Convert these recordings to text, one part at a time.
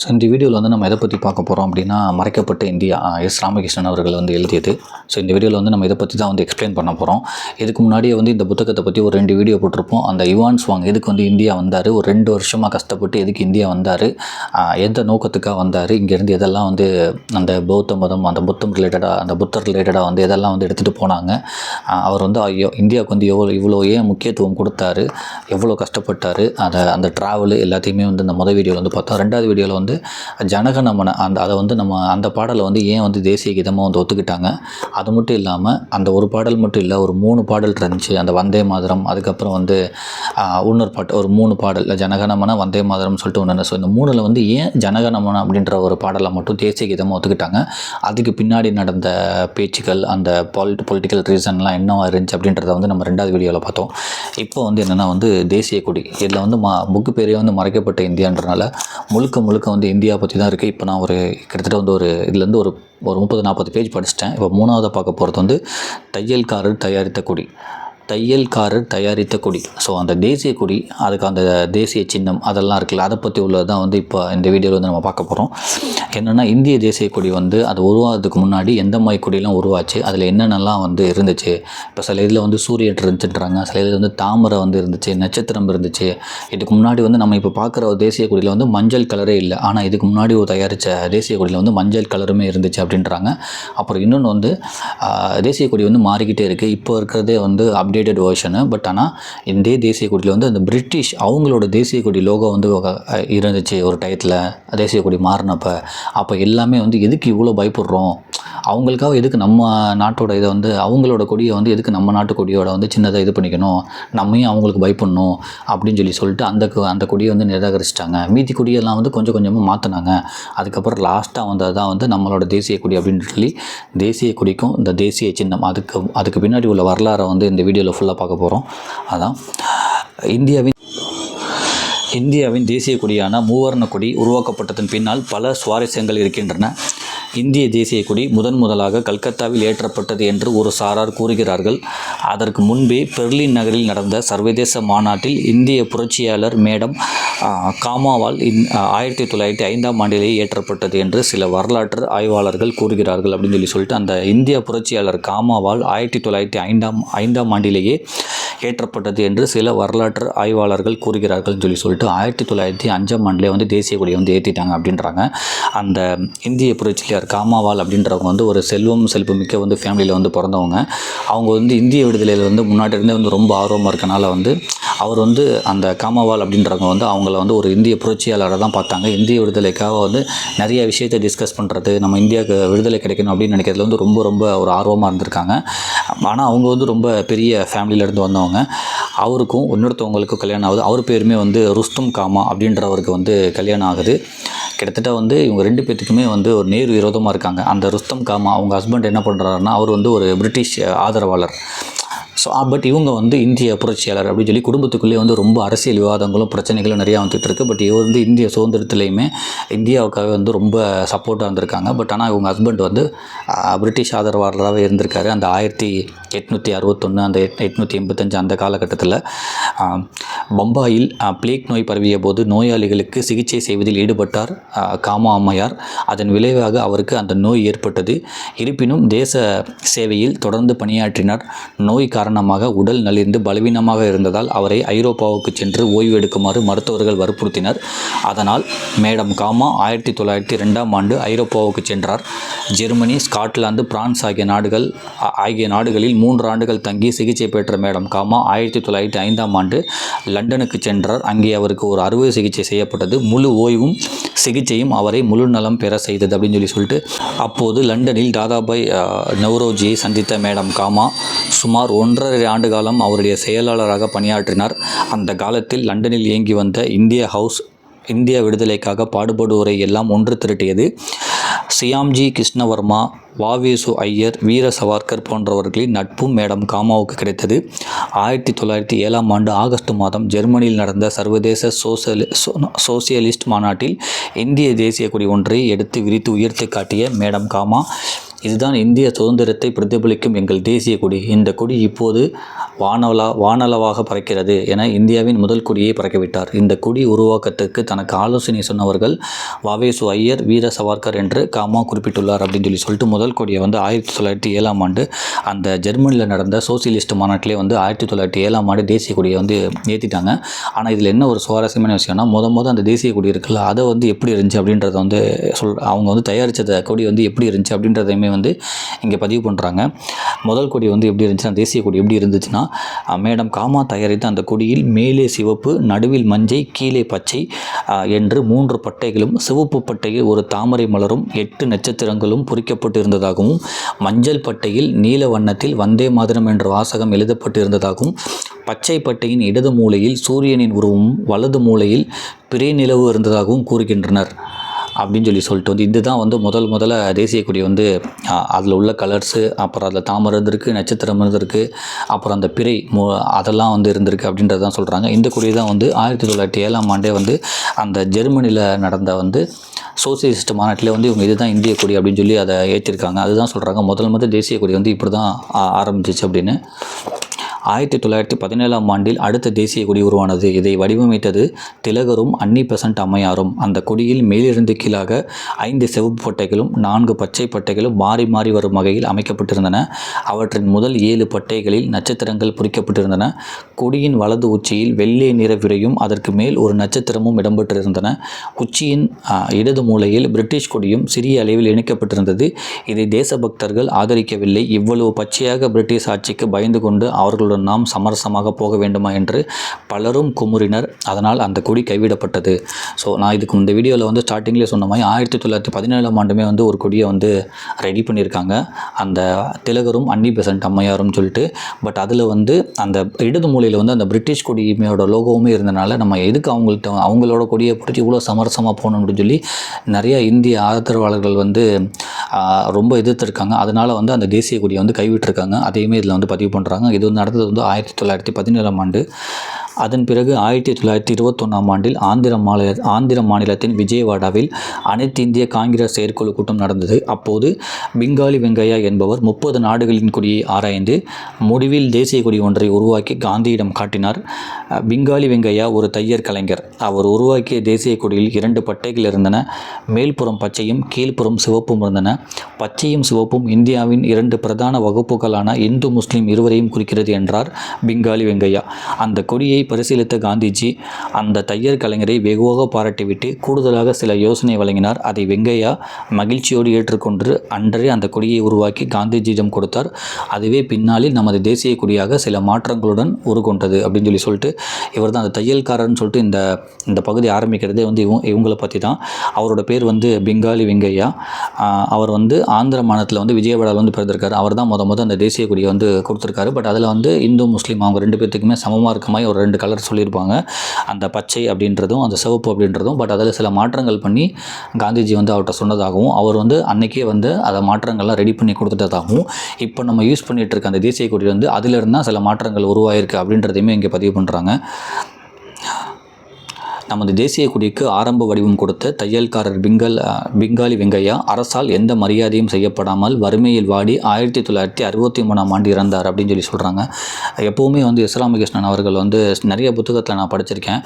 So இந்த வீடியோவில் வந்து நம்ம எதை பற்றி பார்க்க போகிறோம் அப்படின்னா மறைக்கப்பட்ட இந்தியா எஸ். ராமகிருஷ்ணன் அவர்கள் வந்து எழுதியது. ஸோ இந்த வீடியோவில் வந்து நம்ம இதை பற்றி தான் வந்து எக்ஸ்பிளைன் பண்ண போகிறோம் இதுக்கு முன்னாடியே வந்து இந்த புத்தகத்தை பற்றி ஒரு ரெண்டு வீடியோ போட்டிருப்போம். அந்த யுவான் ஸ்வாங் எதுக்கு வந்து இந்தியா வந்தார்? ஒரு ரெண்டு வருஷமாக கஷ்டப்பட்டு எதுக்கு இந்தியா வந்தார்? எந்த நோக்கத்துக்காக வந்தார்? இங்கேருந்து எதெல்லாம் வந்து அந்த பௌத்த மதம் அந்த புத்தம் ரிலேட்டடாக அந்த புத்தர் ரிலேட்டடாக வந்து எதெல்லாம் வந்து எடுத்துகிட்டு போனாங்க? அவர் வந்து ஐயோ இந்தியாவுக்கு வந்து எவ்வளோ இவ்வளோ ஏன் முக்கியத்துவம் கொடுத்தாரு? எவ்வளோ கஷ்டப்பட்டார்? அதை அந்த ட்ராவலு எல்லாத்தையுமே வந்து இந்த முதல் வீடியோவில் வந்து பார்த்தோம். ரெண்டாவது வீடியோவில் வந்து ஜனகணமன அந்த அதை வந்து நம்ம அந்த பாடலை வந்து ஏன் வந்து தேசிய கீதமாக வந்து ஒத்துக்கிட்டாங்க? அது மட்டும் இல்லாமல் அந்த ஒரு பாடல் மட்டும் இல்லை ஒரு மூணு பாடல் இருந்துச்சு. அந்த வந்தே மாதரம் அதுக்கப்புறம் வந்து ஆ, இன்னொரு பாட்டு ஒரு மூணு பாடல் ஜனகணமன வந்தே மாதரம்னு சொல்லிட்டு ஒன்று ஸோ இந்த மூணில் வந்து ஏன் ஜனகணமன அப்படின்ற ஒரு பாடலை மட்டும் தேசிய கீதமாக ஒத்துக்கிட்டாங்க? அதுக்கு பின்னாடி நடந்த பேச்சுக்கள் அந்த பாலிட் பொலிட்டிக்கல் ரீசன்லாம் என்னவாக இருந்துச்சு அப்படின்றத வந்து நம்ம ரெண்டாவது வீடியோவில் பார்த்தோம். இப்போ வந்து என்னென்னா வந்து தேசிய கொடி. இதில் வந்து மா புக்கு பேரே வந்து மறைக்கப்பட்ட இந்தியான்றனால முழுக்க முழுக்க வந்து இந்தியா பற்றி தான் இருக்குது இப்போ நான் ஒரு கிட்டத்தட்ட வந்து ஒரு இதுலேருந்து ஒரு ஒரு முப்பது நாற்பது பேஜ் படிச்சிட்டேன். இப்போ மூணாவது பார்க்க போகிறது வந்து தையல்காரர் தயாரித்த கொடி. தையல்காரர் தயாரித்த கொடி. ஸோ அந்த தேசிய கொடி அதுக்கு அந்த தேசிய சின்னம் அதெல்லாம் இருக்குல்ல அதை பற்றி உள்ளது தான் வந்து இப்போ இந்த வீடியோவில் வந்து நம்ம பார்க்க போகிறோம் என்னென்னா இந்திய தேசிய கொடி வந்து அது உருவாகிறதுக்கு முன்னாடி எந்த மாதிரி கொடியெலாம் உருவாச்சு அதில் என்னென்னலாம் வந்து இருந்துச்சு? இப்போ சில இதில் வந்து சூரியன் இருந்துச்சுன்றாங்க சில இதில் வந்து தாமரை வந்து இருந்துச்சு நட்சத்திரம் இருந்துச்சு. இதுக்கு முன்னாடி வந்து நம்ம இப்போ பார்க்குற ஒரு தேசிய கொடியில் வந்து மஞ்சள் கலரே இல்லை. ஆனால் இதுக்கு முன்னாடி ஒரு தயாரித்த தேசிய கொடியில் வந்து மஞ்சள் கலருமே இருந்துச்சு அப்படின்றாங்க. அப்புறம் இன்னொன்று வந்து தேசிய கொடி வந்து மாறிக்கிட்டே இருக்குது இப்போ இருக்கிறதே வந்து அப் அப்டேட்டட் வேர்ஷனு பட் ஆனால் இந்த தேசிய கொடியில் வந்து அந்த பிரிட்டிஷ் அவங்களோட தேசிய கொடி லோகோ வந்து இருந்துச்சு ஒரு டயத்தில் தேசிய கொடி மாறினப்போ. அப்போ எல்லாமே வந்து எதுக்கு இவ்வளோ பயப்படுறோம்? அவங்களுக்காக எதுக்கு நம்ம நாட்டோட இதை வந்து அவங்களோட கொடியை வந்து எதுக்கு நம்ம நாட்டு கொடியோட வந்து சின்னதாக இது பண்ணிக்கணும்? நம்மையும் அவங்களுக்கு பயப்படணும். அப்படின்னு சொல்லி சொல்லிட்டு அந்த அந்த கொடியை வந்து நிராகரிச்சிட்டாங்க. மீதி கொடியெல்லாம் வந்து கொஞ்சம் கொஞ்சமாக மாற்றினாங்க அதுக்கப்புறம் லாஸ்ட்டாக வந்தது தான் வந்து நம்மளோட தேசிய கொடி அப்படின்னு சொல்லி தேசிய கொடிக்கும் இந்த தேசிய சின்னம் அதுக்கு அதுக்கு பின்னாடி உள்ள வரலாறை வந்து இந்த வீடியோவில் ஃபுல்லாக பார்க்க போகிறோம் அதான். இந்தியாவின் இந்தியாவின் தேசிய கொடியான மூவர்ண கொடி உருவாக்கப்பட்டதன் பின்னால் பல சுவாரஸ்யங்கள் இருக்கின்றன. இந்திய தேசிய கொடி முதன் முதலாக கல்கத்தாவில் ஏற்றப்பட்டது என்று ஒரு சாரார் கூறுகிறார்கள். அதற்கு முன்பே பெர்லின் நகரில் நடந்த சர்வதேச மாநாட்டில் இந்திய புரட்சியாளர் மேடம் காமாவால் இந் ஆயிரத்தி தொள்ளாயிரத்தி ஐந்தாம் ஆண்டிலேயே ஏற்றப்பட்டது என்று சில வரலாற்று ஆய்வாளர்கள் கூறுகிறார்கள் அப்படின்னு சொல்லி சொல்லிட்டு அந்த இந்திய புரட்சியாளர் காமாவால் ஆயிரத்தி தொள்ளாயிரத்தி ஐந்தாம் ஐந்தாம் ஆண்டிலேயே ஏற்றப்பட்டது என்று சில வரலாற்று ஆய்வாளர்கள் கூறுகிறார்கள்னு சொல்லி சொல்லிட்டு ஆயிரத்தி தொள்ளாயிரத்தி அஞ்சாம் ஆண்டுலேயே வந்து தேசிய கொடியை வந்து ஏற்றிட்டாங்க அப்படின்றாங்க. அந்த இந்திய புரட்சியார் காமாவால் அப்படின்றவங்க வந்து ஒரு செல்வம் செல்வமிக்க வந்து ஃபேமிலியில் வந்து பிறந்தவங்க. அவங்க வந்து இந்திய விடுதலையில் வந்து முன்னாடி இருந்தே வந்து ரொம்ப ஆர்வமாக இருக்கனால வந்து அவர் வந்து அந்த காமாவால் அப்படின்றவங்க வந்து அவங்கள வந்து ஒரு இந்திய புரட்சியாளராக தான் பார்த்தாங்க. இந்திய விடுதலைக்காக வந்து நிறைய விஷயத்தை டிஸ்கஸ் பண்ணுறது நம்ம இந்தியாவுக்கு விடுதலை கிடைக்கணும் அப்படின்னு நினைக்கிறதுல வந்து ரொம்ப ரொம்ப ஒரு ஆர்வமாக இருந்திருக்காங்க. ஆனால் அவங்க வந்து ரொம்ப பெரிய ஃபேமிலியிலேருந்து வந்தவங்க. வந்தவங்க அவருக்கும் இன்னொருத்தவங்களுக்கும் கல்யாணம் ஆகுது. அவர் பேருமே வந்து ருஸ்தும் காமா அப்படின்றவருக்கு வந்து கல்யாணம் ஆகுது. கிட்டத்தட்ட வந்து இவங்க ரெண்டு பேத்துக்குமே வந்து ஒரு நேர் விரோதமாக இருக்காங்க. அந்த ருஸ்தம் காமா அவங்க ஹஸ்பண்ட் என்ன பண்ணுறாருன்னா அவர் வந்து ஒரு பிரிட்டிஷ் ஆதரவாளர். ஸோ பட் இவங்க வந்து இந்திய புரட்சியாளர் அப்படின்னு சொல்லி குடும்பத்துக்குள்ளேயே வந்து ரொம்ப அரசியல் விவாதங்களும் பிரச்சனைகளும் நிறையா வந்துட்டு இருக்கு. பட் இவர் வந்து இந்திய சுதந்திரத்துலேயுமே இந்தியாவுக்காக வந்து ரொம்ப சப்போர்ட்டாக இருந்திருக்காங்க. பட் ஆனால் இவங்க ஹஸ்பண்ட் வந்து பிரிட்டிஷ் ஆதரவாளராகவே இருந்திருக்காரு. அந்த ஆயிரத்தி எட்நூற்றி அறுபத்தொன்று அந்த எட் எட்நூற்றி எண்பத்தஞ்சு அந்த காலகட்டத்தில் பம்பாயில் பிளேக் நோய் பரவிய போது நோயாளிகளுக்கு சிகிச்சை செய்வதில் ஈடுபட்டார் காமா அம்மையார். அதன் விளைவாக அவருக்கு அந்த நோய் ஏற்பட்டது. இருப்பினும் தேச சேவையில் தொடர்ந்து பணியாற்றினார். நோய் காரணமாக உடல் நலிந்து பலவீனமாக இருந்ததால் அவரை ஐரோப்பாவுக்கு சென்று ஓய்வு எடுக்குமாறு மருத்துவர்கள் வற்புறுத்தினர். அதனால் மேடம் காமா ஆயிரத்தி தொள்ளாயிரத்தி ரெண்டாம் ஆண்டு ஐரோப்பாவுக்கு சென்றார். ஜெர்மனி ஸ்காட்லாந்து பிரான்ஸ் ஆகிய நாடுகள் ஆகிய நாடுகளில் மூன்று ஆண்டுகள் தங்கி சிகிச்சை பெற்ற மேடம் காமா ஆயிரத்தி தொள்ளாயிரத்தி ஐந்தாம் ஆண்டு லண்டனுக்கு சென்றார். அங்கே அவருக்கு ஒரு அறுவை சிகிச்சை செய்யப்பட்டது. முழு ஓய்வும் சிகிச்சையும் அவரை முழு நலம் பெற செய்தது அப்படின்னு சொல்லி சொல்லிட்டு அப்போது லண்டனில் தாதாபாய் நவ்ரோஜியை சந்தித்த மேடம் காமா சுமார் ஒன்றரை ஆண்டு காலம் அவருடைய செயலாளராக பணியாற்றினார். அந்த காலத்தில் லண்டனில் இயங்கி வந்த இந்திய ஹவுஸ் இந்திய விடுதலைக்காக பாடுபடுவோரை எல்லாம் ஒன்று திரட்டியது. சியாம்ஜி கிருஷ்ணவர்மா வாவேசு ஐயர் வீர சவார்கர் போன்றவர்களின் நட்பும் மேடம் காமாவுக்கு கிடைத்தது. ஆயிரத்தி தொள்ளாயிரத்தி ஏழாம் ஆண்டு ஆகஸ்ட் மாதம் ஜெர்மனியில் நடந்த சர்வதேச சோசலி சோ- சோசியலிஸ்ட் மாநாட்டில் இந்திய தேசிய கொடி ஒன்றை எடுத்து விரித்து உயர்த்தி காட்டிய மேடம் காமா இதுதான் இந்திய சுதந்திரத்தை பிரதிபலிக்கும் எங்கள் தேசிய கொடி. இந்த கொடி இப்போது வானவலா வானளவாக பறக்கிறது என இந்தியாவின் முதல் கொடியை பறக்கவிட்டார். இந்த கொடி உருவாக்கத்திற்கு தனக்கு ஆலோசனை சொன்னவர்கள் வாவேசு ஐயர் வீர சவார்கர் என்று காமா குறிப்பிட்டுள்ளார் அப்படின்னு சொல்லி சொல்லிட்டு முதல் கொடியை வந்து ஆயிரத்தி தொள்ளாயிரத்தி ஏழாம் ஆண்டு அந்த ஜெர்மனியில் நடந்த சோசியலிஸ்ட் மாநாட்டிலே வந்து ஆயிரத்தி தொள்ளாயிரத்தி ஏழாம் ஆண்டு தேசிய கொடியை வந்து ஏற்றிட்டாங்க ஆனால் இதில் என்ன ஒரு சுவாரஸ்யமான விஷயம்னா முத முத அந்த தேசிய கொடி இருக்குல்ல அதை வந்து எப்படி இருந்துச்சு அப்படின்றத வந்து சொல் அவங்க வந்து தயாரித்த கொடி வந்து எப்படி இருந்துச்சு அப்படின்றதையுமே வந்து இங்கே பதிவு பண்ணுறாங்க. முதல் கொடி வந்து எப்படி இருந்துச்சுன்னா தேசிய கொடி எப்படி இருந்துச்சுன்னா மேடம் காமா தயாரித்த அந்த கொடியில் மேலே சிவப்பு நடுவில் மஞ்சை கீழே பச்சை என்று மூன்று பட்டைகளும் சிவப்பு பட்டையில் ஒரு தாமரை மலரும் எட்டு நட்சத்திரங்களும் பொறிக்கப்பட்டு இருந்ததாகவும் மஞ்சள் பட்டையில் நீல வண்ணத்தில் வந்தே மாதிரம் என்ற வாசகம் எழுதப்பட்டு இருந்ததாகவும் பச்சை பட்டையின் இடது மூலையில் சூரியனின் உருவமும் வலது மூலையில் பிறை நிலவு இருந்ததாகவும் கூறுகின்றனர். அப்படின்னு சொல்லி சொல்லிட்டு வந்து இதுதான் வந்து முதல் முதல்ல தேசிய கொடி வந்து அதில் உள்ள கலர்ஸு அப்புறம் அதில் தாமரை இருந்திருக்கு நட்சத்திரம் இருந்திருக்கு அப்புறம் அந்த பிறை மு அதெல்லாம் வந்து இருந்திருக்கு அப்படின்றது தான் சொல்கிறாங்க இந்த கொடி தான் வந்து ஆயிரத்தி தொள்ளாயிரத்தி ஏழாம் ஆண்டே வந்து அந்த ஜெர்மனியில் நடந்த வந்து சோசியலிஸ்ட் மாநாட்டில் வந்து இவங்க இதுதான் இந்திய கொடி அப்படின்னு சொல்லி அதை ஏற்றிருக்காங்க அதுதான் சொல்கிறாங்க முதல் முதல் தேசிய கொடி வந்து இப்படி தான் ஆரம்பிச்சிச்சு அப்படின்னு. ஆயிரத்தி தொள்ளாயிரத்தி பதினேழாம் ஆண்டில் அடுத்த தேசிய கொடி உருவானது. இதை வடிவமைத்தது திலகரும் அன்னி பெசன்ட் அம்மையாரும். அந்த கொடியில் மேலிருந்து கீழாக ஐந்து செவப்பு பட்டைகளும் நான்கு பச்சை பட்டைகளும் மாறி மாறி வரும் வகையில் அமைக்கப்பட்டிருந்தன. அவற்றின் முதல் ஏழு பட்டைகளில் நட்சத்திரங்கள் பொறிக்கப்பட்டிருந்தன. கொடியின் வலது உச்சியில் வெள்ளை நிற விரையும் அதற்கு மேல் ஒரு நட்சத்திரமும் இடம்பெற்றிருந்தன. உச்சியின் இடது மூலையில் பிரிட்டிஷ் கொடியும் சிறிய அளவில் இணைக்கப்பட்டிருந்தது. இதை தேசபக்தர்கள் ஆதரிக்கவில்லை. இவ்வளவு பச்சையாக பிரிட்டிஷ் ஆட்சிக்கு பயந்து கொண்டு அவர்களுடன் நாம் சமரசமாக போக வேண்டுமா என்று பலரும் குமுறினர். அதனால் அந்த கொடி கைவிடப்பட்டது. ஸோ நான் இதுக்கு இந்த வீடியோவில் வந்து ஸ்டார்டிங்லேயே சொன்ன மாதிரி ஆயிரத்தி தொள்ளாயிரத்தி பதினேழாம் ஆண்டுமே வந்து ஒரு கொடியை வந்து ரெடி பண்ணியிருக்காங்க. அந்த திலகரும் அன்னி பெசன்ட் அம்மையாரும் சொல்லிட்டு பட் அதில் வந்து அந்த இடது மூலையில் வந்து அந்த பிரிட்டிஷ் கொடியோட லோகோவுமே இருந்தனால நம்ம எதுக்கு அவங்கள்ட்ட அவங்களோட கொடியை பிடிச்சி இவ்வளோ சமரசமாக போகணும் அப்படின்னு சொல்லி நிறைய இந்திய ஆதரவாளர்கள் வந்து ரொம்ப எதிர்த்திருக்காங்க. அதனால் வந்து அந்த தேசிய கொடியை வந்து கைவிட்டிருக்காங்க. அதையுமே இதில் வந்து பதிவு பண்ணுறாங்க இது வந்து நடந்தது வந்து ஆயிரத்தி தொள்ளாயிரத்தி பதினேழாம் ஆண்டு அதன் பிறகு ஆயிரத்தி தொள்ளாயிரத்தி இருபத்தொன்னாம் ஆண்டில் ஆந்திர மாநில ஆந்திர மாநிலத்தின் விஜயவாடாவில் அனைத்து இந்திய காங்கிரஸ் செயற்குழு கூட்டம் நடந்தது. அப்போது பிங்காலி வெங்கையா என்பவர் முப்பது நாடுகளின் கொடியை ஆராய்ந்து முடிவில் தேசிய கொடி ஒன்றை உருவாக்கி காந்தியிடம் காட்டினார். பெங்காலி பிங்காலி வெங்கையா ஒரு தையர் கலைஞர். அவர் உருவாக்கிய தேசிய கொடியில் இரண்டு பட்டைகள் இருந்தன. மேல்புறம் பச்சையும் கீழ்ப்புறம் சிவப்பும் இருந்தன. பச்சையும் சிவப்பும் இந்தியாவின் இரண்டு பிரதான வகுப்புகளான இந்து முஸ்லீம் இருவரையும் குறிக்கிறது என்றார் பிங்காலி வெங்கையா. அந்த கொடியை பரிசீலித்த காந்திஜி அந்த தையர் கலைஞரை வெகுவாக பாராட்டிவிட்டு கூடுதலாக சில யோசனை வழங்கினார். அதை வெங்கையா மகிழ்ச்சியோடு ஏற்றுக்கொண்டு அன்றே அந்த கொடியை உருவாக்கி காந்திஜியிடம் கொடுத்தார். அதுவே பின்னாளில் நமது தேசிய கொடியாக சில மாற்றங்களுடன் உருக்கொண்டது அப்படின்னு சொல்லி சொல்லிட்டு இவர் தான் அந்த தையல்காரர்னு சொல்லிட்டு இந்த இந்த பகுதி ஆரம்பிக்கிறதே வந்து இவங்க இவங்களை பற்றி தான் அவரோட பேர் வந்து பெங்காலி வெங்கையா. அவர் வந்து ஆந்திர மாநிலத்தில் வந்து விஜயவாடாவில் வந்து பிறந்திருக்காரு. அவர் தான் முத முத அந்த தேசிய கொடியை வந்து கொடுத்துருக்காரு. பட் அதில் வந்து இந்து முஸ்லீம் அவங்க ரெண்டு பேர்த்துக்குமே சமமாக இருக்க மாதிரி ஒரு ரெண்டு கலர் சொல்லியிருப்பாங்க. அந்த பச்சை அப்படின்றதும் அந்த சிவப்பு அப்படின்றதும் பட் அதில் சில மாற்றங்கள் பண்ணி காந்திஜி வந்து அவர்கிட்ட சொன்னதாகவும் அவர் வந்து அன்றைக்கே வந்து அதை மாற்றங்கள்லாம் ரெடி பண்ணி கொடுத்துட்டதாகவும் இப்போ நம்ம யூஸ் பண்ணிகிட்டு இருக்க அந்த தேசிய கொடி வந்து அதிலிருந்து தான் சில மாற்றங்கள் உருவாயிருக்கு அப்படின்றதையுமே இங்கே பதிவு பண்ணுறாங்க நமது தேசிய கொடிக்கு ஆரம்ப வடிவம் கொடுத்த தையல்காரர் பிங்கல் பிங்காலி வெங்கையா அரசால் எந்த மரியாதையும் செய்யப்படாமல் வறுமையில் வாடி ஆயிரத்தி தொள்ளாயிரத்தி அறுபத்தி மூணாம் ஆண்டு இறந்தார் அப்படின்னு சொல்லி சொல்கிறாங்க எப்போவுமே வந்து எஸ் ராமகிருஷ்ணன் அவர்கள் வந்து நிறைய புத்தகத்தில் நான் படிச்சிருக்கேன்.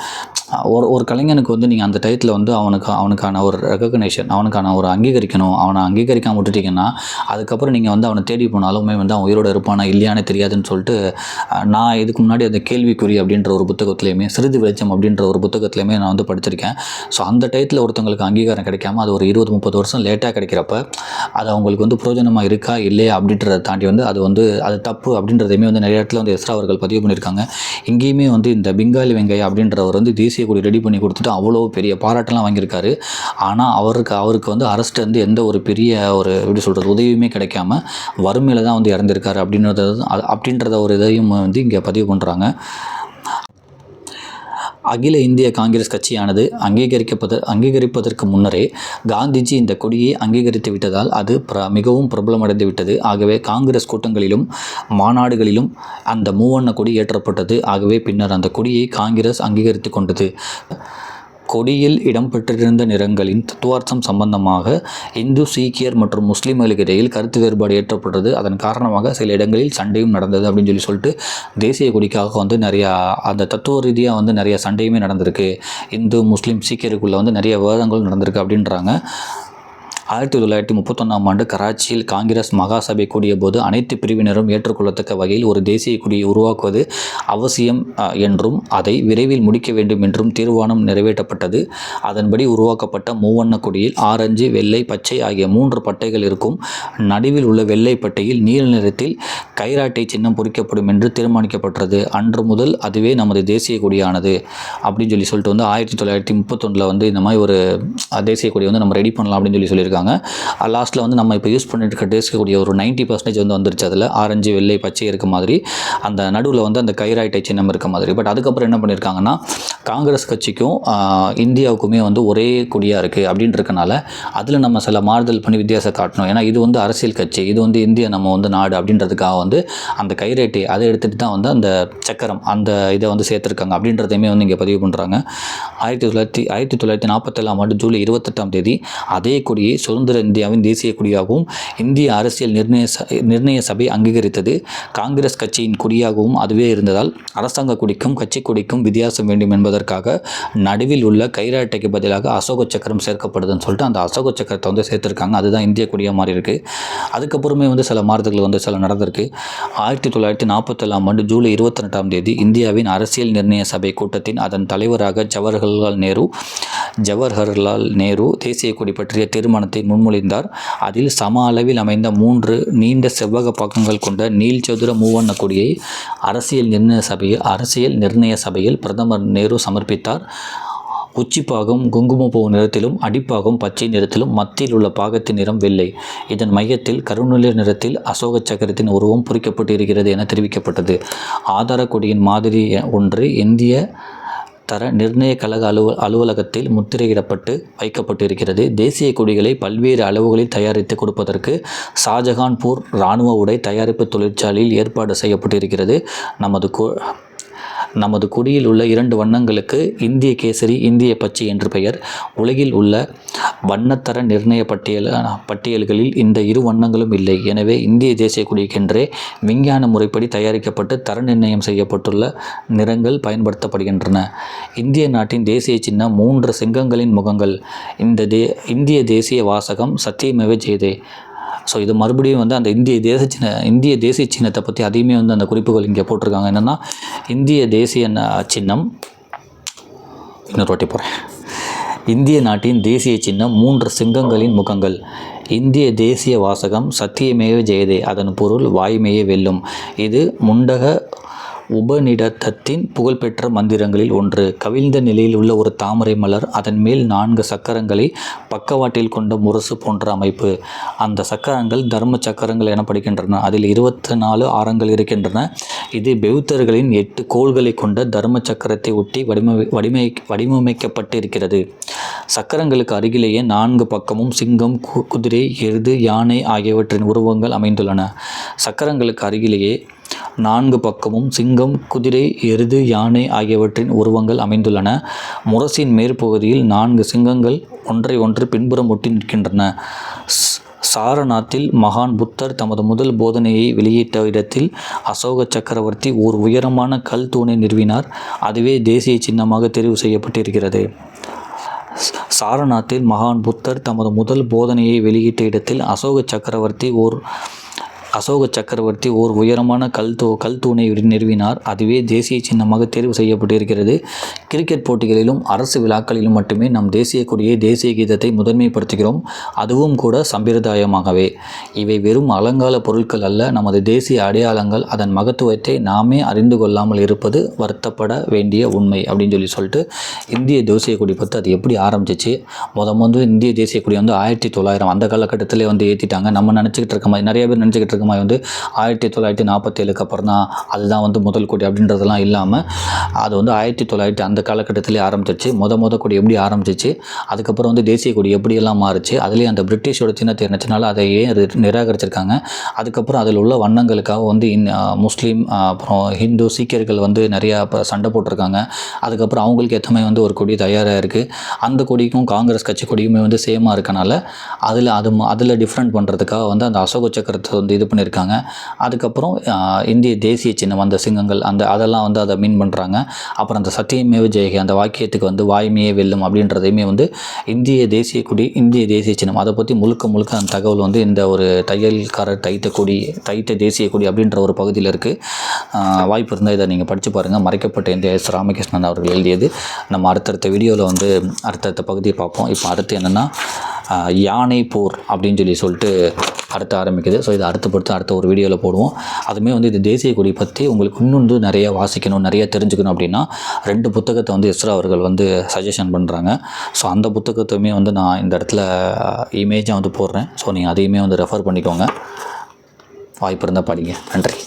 ஒரு ஒரு கலைஞனுக்கு வந்து நீங்கள் அந்த டயத்தில் வந்து அவனுக்கு அவனுக்கான ஒரு ரெகக்னேஷன் அவனுக்கான ஒரு அங்கீகரிக்கணும் அவனை அங்கீகரிக்காம விட்டுட்டீங்கன்னா அதுக்கப்புறம் நீங்கள் வந்து அவனை தேடி போனாலுமே வந்து அவன் உயிரோடு இருப்பானா இல்லையானே தெரியாதுன்னு சொல்லிட்டு நான் இதுக்கு முன்னாடி அந்த கேள்விக்குறி அப்படின்ற ஒரு புத்தகத்துலேயுமே சிறிது வெளிச்சம் அப்படின்ற ஒரு புத்தகத்துலேயுமே நான் வந்து படிச்சிருக்கேன். ஸோ அந்த டயத்தில் ஒருத்தவங்களுக்கு அங்கீகாரம் கிடைக்காம அது ஒரு இருபது முப்பது வருஷம் லேட்டாக கிடைக்கிறப்ப அது அவங்களுக்கு வந்து பிரயோஜனமாக இருக்கா இல்லையா அப்படின்றத தாண்டி வந்து அது வந்து அது தப்பு அப்படின்றதையுமே வந்து நிறைய இடத்துல வந்து எஸ்ரா அவர்கள் பதிவு பண்ணியிருக்காங்க. இங்கேயுமே வந்து இந்த பெங்காலி வெங்கையா அப்படின்றவர் வந்து தேசிய கொடி ரெடி பண்ணி கொடுத்துட்டு அவ்வளோ பெரிய பாராட்டெல்லாம் வாங்கியிருக்காரு. ஆனால் அவருக்கு அவருக்கு வந்து அரஸ்ட் வந்து எந்த ஒரு பெரிய ஒரு எப்படி சொல்கிறது உதவியுமே கிடைக்காம வறுமையில் தான் வந்து இறந்திருக்காரு அப்படின்றத அப்படின்றத ஒரு இதையும் வந்து இங்கே பதிவு பண்ணுறாங்க அகில இந்திய காங்கிரஸ் கட்சியானது அங்கீகரிக்கப்பத அங்கீகரிப்பதற்கு முன்னரே காந்திஜி இந்த கொடியை அங்கீகரித்து விட்டதால் அது பிர மிகவும் பிரபலமடைந்து விட்டது ஆகவே காங்கிரஸ் கூட்டங்களிலும் மாநாடுகளிலும் அந்த மூவண்ண கொடி ஏற்றப்பட்டது. ஆகவே பின்னர் அந்த கொடியை காங்கிரஸ் அங்கீகரித்து கொண்டது. கொடியில் இடம்பெற்றிருந்த நிறங்களின் தத்துவார்த்தம் சம்பந்தமாக இந்து சீக்கியர் மற்றும் முஸ்லீம்களுக்கு இடையில் கருத்து வேறுபாடு ஏற்பட்டது அதன் காரணமாக சில இடங்களில் சண்டையும் நடந்தது அப்படின்னு சொல்லி சொல்லிட்டு தேசிய கொடிக்காக வந்து நிறையா அந்த தத்துவ ரீதியாக வந்து நிறைய சண்டையுமே நடந்திருக்கு. இந்து முஸ்லீம் சீக்கியருக்குள்ளே வந்து நிறைய விவாதங்கள் நடந்திருக்கு அப்படின்றாங்க. ஆயிரத்தி தொள்ளாயிரத்தி முப்பத்தொன்னாம் ஆண்டு கராச்சியில் காங்கிரஸ் மகாசபை கூடிய போது அனைத்து பிரிவினரும் ஏற்றுக்கொள்ளத்தக்க வகையில் ஒரு தேசிய கொடியை உருவாக்குவது அவசியம் என்றும் அதை விரைவில் முடிக்க வேண்டும் என்றும் தீர்மானம் நிறைவேற்றப்பட்டது. அதன்படி உருவாக்கப்பட்ட மூவண்ண கொடியில் ஆரஞ்சு வெள்ளை பச்சை ஆகிய மூன்று பட்டைகள் இருக்கும். நடுவில் உள்ள வெள்ளை பட்டையில் நீல நிறத்தில் கைராட்டை சின்னம் பொறிக்கப்படும் என்று தீர்மானிக்கப்பட்டது. அன்று முதல் அதுவே நமது தேசிய கொடியானது. அப்படின்னு சொல்லி சொல்லிட்டு வந்து ஆயிரத்தி தொள்ளாயிரத்தி முப்பத்தொன்னில் வந்து இந்த மாதிரி ஒரு தேசிய கொடியை வந்து நம்ம ரெடி பண்ணலாம் அப்படின்னு சொல்லி சொல்லியிருக்காங்க. லாஸ்ட்டில் வந்து நம்ம இப்போ யூஸ் பண்ணிட்டு இருக்க தேசிய ஒரு நைன்ட்டி பர்சன்டேஜ் வந்து வந்துருச்சு. அதில் ஆரஞ்சு வெள்ளை பச்சை இருக்க மாதிரி. அந்த நடுவில் வந்து அந்த கைராய்டை சின்னம் இருக்க மாதிரி. பட் அதுக்கப்புறம் என்ன பண்ணியிருக்காங்கன்னா காங்கிரஸ் கட்சிக்கும் இந்தியாவுக்குமே வந்து ஒரே கொடியாக இருக்குது அப்படின்றதுனால அதில் நம்ம சில மாறுதல் பண்ணி வித்தியாசம் காட்டணும். ஏன்னா இது வந்து அரசியல் கட்சி. இது வந்து இந்தியா நம்ம வந்து நாடு அப்படின்றதுக்காக வந்து அந்த கைரேட்டை அதை எடுத்துகிட்டு தான் வந்து அந்த சக்கரம் அந்த இதை வந்து சேர்த்துருக்காங்க அப்படின்றதையுமே வந்து இங்கே பதிவு பண்ணுறாங்க ஆயிரத்தி தொள்ளாயிரத்தி ஆயிரத்தி தொள்ளாயிரத்தி நாற்பத்தேழாம் ஆண்டு ஜூலை இருபத்தெட்டாம் தேதி அதே கொடியை சுதந்திர இந்தியாவின் தேசிய கொடியாகவும் இந்திய அரசியல் நிர்ணய ச- நிர்ணய சபை அங்கீகரித்தது. காங்கிரஸ் கட்சியின் கொடியாகவும் அதுவே இருந்ததால் அரசாங்க கொடிக்கும் கட்சி கொடிக்கும் வித்தியாசம் வேண்டும் என்பதற்காக நடுவில் உள்ள கைராட்டைக்கு பதிலாக அசோக சக்கரம் சேர்க்கப்படுதுன்னு சொல்லிட்டு அந்த அசோக சக்கரத்தை வந்து சேர்த்துருக்காங்க. அதுதான் இந்திய கொடியாக மாறி இருக்கு. அதுக்கப்புறமே வந்து சில மாறுதல்கள் வந்து சில நடந்திருக்கு. ஆயிரத்தி தொள்ளாயிரத்தி நாற்பத்தேழாம் ஆண்டு ஜூலை இருபத்தி ரெண்டாம் தேதி இந்தியாவின் அரசியல் நிர்ணய சபை கூட்டத்தின் அதன் தலைவராக ஜவஹர்லால் நேரு ஜவஹர்லால் நேரு தேசிய கொடி பற்றிய தீர்மானத்தை முன்மொழிந்தார். அதில் சம அளவில் அமைந்த மூன்று நீண்ட செவ்வக பக்கங்கள் கொண்ட நீள்சதுர மூவண்ண கொடியை அரசியல் நிர்ணய சபையில் அரசியல் நிர்ணய சபையில் பிரதமர் நேரு சமர்ப்பித்தார். உச்சிப்பாகம் குங்குமப்பூ நிறத்திலும் அடிப்பாகம் பச்சை நிறத்திலும் மத்தியில் உள்ள பாகத்தின் நிறம் வெள்ளை. இதன் மையத்தில் கருநிலை நிறத்தில் அசோக சக்கரத்தின் உருவம் பொறிக்கப்பட்டிருக்கிறது என தெரிவிக்கப்பட்டது. ஆதார கொடியின் மாதிரி ஒன்று இந்திய தர நிர்ணய கழக அலுவ அலுவலகத்தில் முத்திரையிடப்பட்டு வைக்கப்பட்டிருக்கிறது. தேசிய கொடிகளை பல்வேறு அளவுகளில் தயாரித்து கொடுப்பதற்கு ஷாஜகான்பூர் இராணுவ உடை தயாரிப்பு தொழிற்சாலையில் ஏற்பாடு செய்யப்பட்டிருக்கிறது. நமது கொ நமது கொடியில் உள்ள இரண்டு வண்ணங்களுக்கு இந்திய கேசரி இந்திய பச்சை என்று பெயர். உலகில் உள்ள வண்ணத்தர நிர்ணய பட்டியல் பட்டியல்களில் இந்த இரு வண்ணங்களும் இல்லை. எனவே இந்திய தேசிய கொடிக்கென்றே விஞ்ஞான முறைப்படி தயாரிக்கப்பட்டு தர நிர்ணயம் செய்யப்பட்டுள்ள நிறங்கள் பயன்படுத்தப்படுகின்றன. இந்திய நாட்டின் தேசிய சின்னம் மூன்று சிங்கங்களின் முகங்கள். இந்த தே இந்திய தேசிய வாசகம் சத்தியமேவ ஜெயதே. ஸோ இது மறுபடியும் வந்து அந்த இந்திய தேச சின்ன இந்திய தேசிய சின்னத்தை பற்றி அதையுமே வந்து அந்த குறிப்புகள் இங்கே போட்டிருக்காங்க. என்னென்னா இந்திய தேசிய சின்னம். இன்னொரு வாட்டி போகிறேன் இந்திய நாட்டின் தேசிய சின்னம் மூன்று சிங்கங்களின் முகங்கள். இந்திய தேசிய வாசகம் சத்தியமேவ ஜெயதே அதன் பொருள் வாய்மையே வெல்லும். இது முண்டக உபநிடதத்தின் புகழ்பெற்ற மந்திரங்களில் ஒன்று. கவிழ்ந்த நிலையில் உள்ள ஒரு தாமரை மலர் அதன் மேல் நான்கு சக்கரங்களை பக்கவாட்டில் கொண்ட முரசு போன்ற அமைப்பு. அந்த சக்கரங்கள் தர்ம சக்கரங்கள் எனப்படுகின்றன. அதில் இருபத்தி நாலு ஆரங்கள் இருக்கின்றன. இது பெவுத்தர்களின் எட்டு கோள்களை கொண்ட தர்ம சக்கரத்தை ஒட்டி வடிவமை வடிமை வடிவமைக்கப்பட்டிருக்கிறது. சக்கரங்களுக்கு அருகிலேயே நான்கு பக்கமும் சிங்கம் கு- குதிரை எருது யானை ஆகியவற்றின் உருவங்கள் அமைந்துள்ளன. சக்கரங்களுக்கு அருகிலேயே நான்கு பக்கமும் சிங்கம் குதிரை எருது யானை ஆகியவற்றின் உருவங்கள் அமைந்துள்ளன. முரசின் மேற்பகுதியில் நான்கு சிங்கங்கள் ஒன்றை ஒன்று பின்புறம் ஒட்டி நிற்கின்றன. சாரநாத்தில் மகான் புத்தர் தமது முதல் போதனையை வெளியிட்ட இடத்தில் அசோக சக்கரவர்த்தி ஓர் உயரமான கல் தூணை நிறுவினார். அதுவே தேசிய சின்னமாக தெரிவு செய்யப்பட்டிருக்கிறது. சாரநாத்தில் மகான் புத்தர் தமது முதல் போதனையை வெளியிட்ட இடத்தில் அசோக சக்கரவர்த்தி ஓர் அசோக சக்கரவர்த்தி ஓர் உயரமான கல் தூ கல் தூணை நிறுவினார். அதுவே தேசிய சின்னமாக தேர்வு செய்யப்பட்டிருக்கிறது. கிரிக்கெட் போட்டிகளிலும் அரசு விழாக்களிலும் மட்டுமே நம் தேசிய கொடியை தேசிய கீதத்தை முதன்மைப்படுத்துகிறோம். அதுவும் கூட சம்பிரதாயமாகவே. இவை வெறும் அலங்கால பொருட்கள் அல்ல. நமது தேசிய அடையாளங்கள் அதன் மகத்துவத்தை நாமே அறிந்து கொள்ளாமல் இருப்பது வருத்தப்பட வேண்டிய உண்மை அப்படின்னு சொல்லி சொல்லிட்டு இந்திய தேசிய கொடி பற்றி அது எப்படி ஆரம்பிச்சிச்சு? முத வந்து இந்திய தேசிய கொடி வந்து ஆயிரத்தி தொள்ளாயிரம் அந்த காலகட்டத்திலே வந்து ஏற்றிட்டாங்க நம்ம நினச்சிக்கிட்டு இருக்க மாதிரி நிறைய பேர் நினச்சிக்கிட்டு இருக்க நாகரிகமாக வந்து ஆயிரத்தி தொள்ளாயிரத்தி நாற்பத்தேழுக்கு அப்புறம் தான் அதுதான் வந்து முதல் கொடி அப்படின்றதெல்லாம் இல்லாமல் அது வந்து ஆயிரத்தி தொள்ளாயிரத்தி அந்த காலகட்டத்திலே ஆரம்பிச்சிச்சு முத முத கொடி எப்படி ஆரம்பிச்சிச்சு? அதுக்கப்புறம் வந்து தேசிய கொடி எப்படியெல்லாம் மாறுச்சு? அதுலேயே அந்த பிரிட்டிஷோட சின்னத்தை இருந்துச்சுனால அதை ஏன் நிராகரிச்சிருக்காங்க. அதுக்கப்புறம் அதில் உள்ள வண்ணங்களுக்காக வந்து இன் முஸ்லீம் அப்புறம் ஹிந்து சீக்கியர்கள் வந்து நிறையா இப்போ சண்டை போட்டிருக்காங்க. அதுக்கப்புறம் அவங்களுக்கு ஏற்ற மாதிரி வந்து ஒரு கொடி தயாராக இருக்குது அந்த கொடிக்கும் காங்கிரஸ் கட்சி கொடியுமே வந்து சேமாக இருக்கனால அதில் அது அதில் டிஃப்ரெண்ட் பண்ணுறதுக்காக வந்து அந்த அசோக சக்கரத்தை வந்து இது பண்ணியிருக்காங்க. அதுக்கப்புறம் இந்திய தேசிய சின்னம் அந்த சிங்கங்கள் அந்த அதெல்லாம் வந்து அதை மீன் பண்ணுறாங்க அப்புறம் அந்த சத்தியமேவ ஜெயகி அந்த வாக்கியத்துக்கு வந்து வாய்மையே வெல்லும் அப்படின்றதையுமே வந்து இந்திய தேசிய கொடி இந்திய தேசிய சின்னம் அதை பற்றி முழுக்க முழுக்க அந்த தகவல் வந்து இந்த ஒரு தையல்காரர் தைத்த கொடி தைத்த தேசிய கொடி அப்படின்ற ஒரு பகுதியில் இருக்குது வாய்ப்பு இருந்தால் இதை நீங்கள் படித்து பாருங்கள் மறைக்கப்பட்ட இந்திய எஸ் ராமகிருஷ்ணன் அவர்கள் எழுதியது. நம்ம அடுத்தடுத்த வீடியோவில் வந்து அடுத்தடுத்த பகுதியை பார்ப்போம். இப்போ அடுத்து என்னென்னா யானை போர் அப்படின்னு சொல்லி சொல்லிட்டு அடுத்து ஆரம்பிக்குது. ஸோ இதை அடுத்து பொறுத்து அடுத்த ஒரு வீடியோவில் போடுவோம். அதுவுமே வந்து இது தேசிய கொடி பற்றி உங்களுக்கு இன்னும் வந்து நிறைய வாசிக்கணும் நிறைய தெரிஞ்சுக்கணும் அப்படின்னா ரெண்டு புத்தகத்தை வந்து இஸ்ரோ அவர்கள் வந்து சஜஷன் பண்ணுறாங்க ஸோ அந்த புத்தகத்தையுமே வந்து நான் இந்த இடத்துல இமேஜாக வந்து போடுறேன். ஸோ நீங்கள் அதையுமே வந்து ரெஃபர் பண்ணிக்கோங்க. வாய்ப்பு இருந்தால் படிங்க. நன்றி.